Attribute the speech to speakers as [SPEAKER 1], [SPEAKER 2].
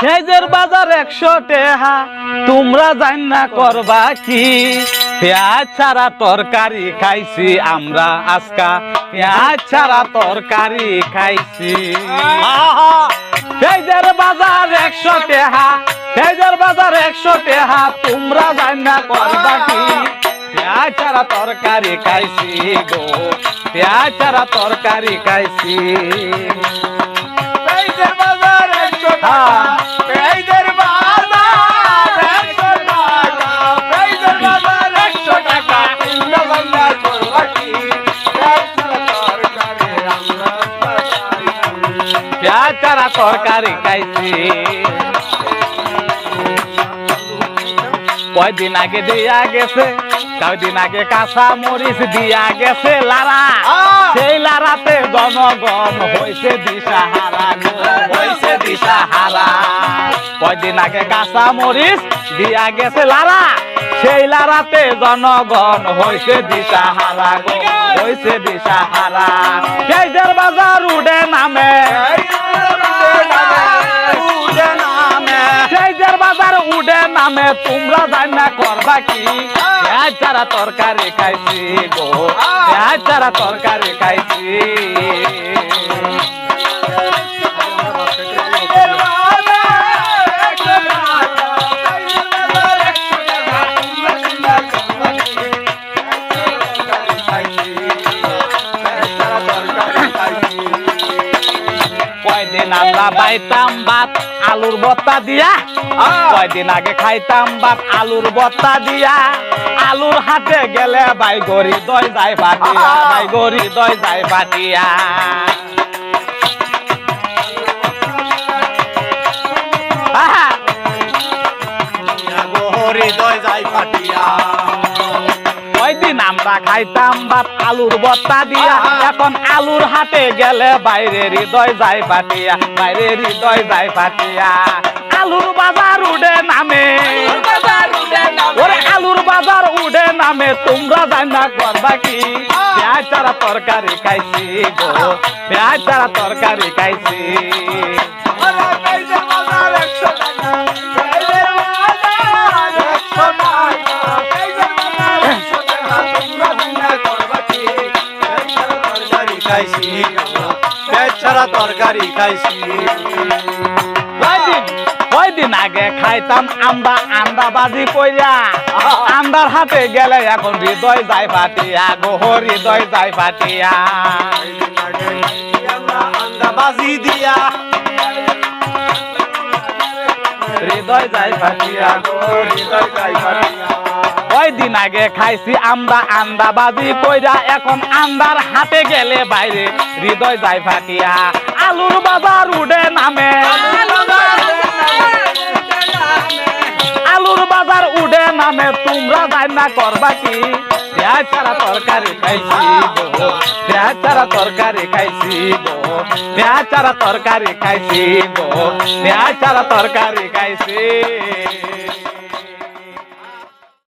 [SPEAKER 1] পেঁয়াজের বাজার একশো টেহা। তোমরা জান না করবা কি? পেঁয়াজ ছাড়া তরকারি খাইছি আমরা আজকা। পেঁয়াজ ছাড়া তরকারি খাইছি। পেঁয়াজের বাজার একশো টেহা। পেঁয়াজের বাজার একশো টেহা। তোমরা জান না করবা কি? পেঁয়াজ ছাড়া তরকারি খাইছি গো। পেঁয়াজ ছাড়া তরকারি খাইছি।
[SPEAKER 2] পেঁয়াজের
[SPEAKER 1] ছাড়া তরকারি খাইছি কয়দিন আগে দিয়া গেছে কয়দিন আগে কাঁচা মরিচ দিয়া গেছে লারা। সেই লারাতে জনগণ হয়েছে দিশাহারা হয়েছে দিশাহারা। কয়দিন আগে কাঁচা মরিচ দিয়া গেছে লারা সেই লারাতে জনগণ হয়েছে দিশাহারা হয়েছে দিশাহারা। পেঁয়াজের বাজার উঠে নামে। নামে তোমরা জানা করবা কি? পেঁয়াজ ছাড়া তরকারি খাইছি গো পেঁয়াজ ছাড়া তরকারি খাইছি। কয়দিন আমরা পাইতাম ভাত আলুর বত্তা দিয়া। কয়দিন আগে খাইতাম ভাত আলুর বত্তা দিয়া। আলুর হাতে গেলে বাই গরি দই যায় ফাটিয়া বাই গরি দই যায় ফাটিয়া!
[SPEAKER 2] হৃদয় যাই ফাটিয়া
[SPEAKER 1] কয়দিন আমরা খাইতাম ভাত আলুর বত্তা দিয়া। এখন আলুর হাটে গেলে বাইরে হৃদয় যায় পাটিয়া বাইরে হৃদয় যায় পাটিয়া আলুর বাজার উঠে নামে। ওরে আলুর বাজার উঠে নামে তোমরা জানা করবা কি? পেঁয়াজ ছাড়া তরকারি খাইছি গো পেঁয়াজ ছাড়া তরকারি খাইছি।
[SPEAKER 2] ছাড়া তরকারি খাইছি।
[SPEAKER 1] কয়দিন? আগে খাইতাম আমরা আন্দা বাজি কইরা আন্দার হাতে গেলে এখন হৃদয় যায় ফাটিয়া গো হৃদয় যায় ফাটিয়া।
[SPEAKER 2] বাজি দিয়া।
[SPEAKER 1] হৃদয় যায় ফাটিয়া গো হৃদয় যায় ফাটিয়া। কয়দিন আগে খাইছি আমরা আন্দা বাজি কইরা এখন আন্দার হাতে গেলে বাইরে। হৃদয় যায় ফাটিয়া, আলুর বাজার উঠে নামে। আলুর বাজার উঠে নামে, তোমরা যাই না করবা কি? পেঁয়াজ ছাড়া তরকারি খাইছি পেঁয়াজ ছাড়া তরকারি খাইছি পেঁয়াজ ছাড়া তরকারি খাইছি পেঁয়াজ ছাড়া তরকারি খাইছি।